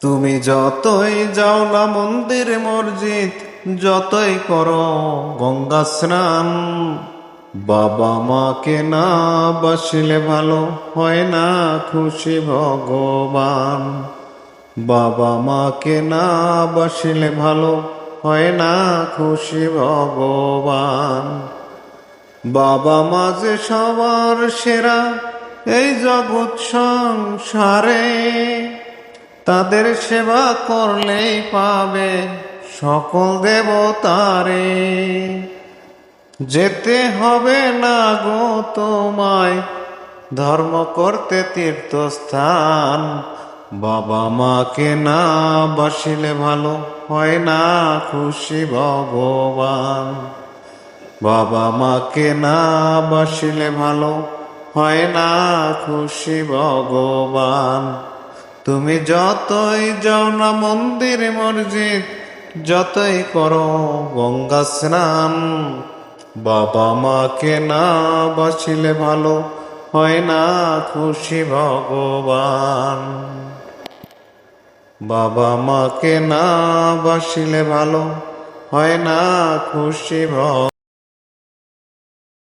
তুমি যতই যাও না মন্দির, মসজিদ, যতই করো গঙ্গা স্নান, বাবা মাকে না বাসিলে ভালো হয় না খুশি ভগবান। বাবা মাকে না বাসিলে ভালো হয় না খুশি ভগবান। বাবা মা যে সবার সেরা, এই জগৎ সংসারে তাদের সেবা করলেই পাবে সকল দেবতারে। যেতে হবে না গো তোমায়, ধর্ম করতে তীর্থস্থান। বাবা মাকে না বাসিলে ভালো হয় না খুশি ভগবান। বাবা মাকে না বাসিলে ভালো হয় না খুশি ভগবান। তুমি যতই যাও না মন্দির, মসজিদ, যতই করো গঙ্গা স্নান, বাবা মাকে না বাসিলে ভালো হয় না খুশি ভগবান। বাবা মাকে না বাসিলে ভালো হয় না খুশি ভগবান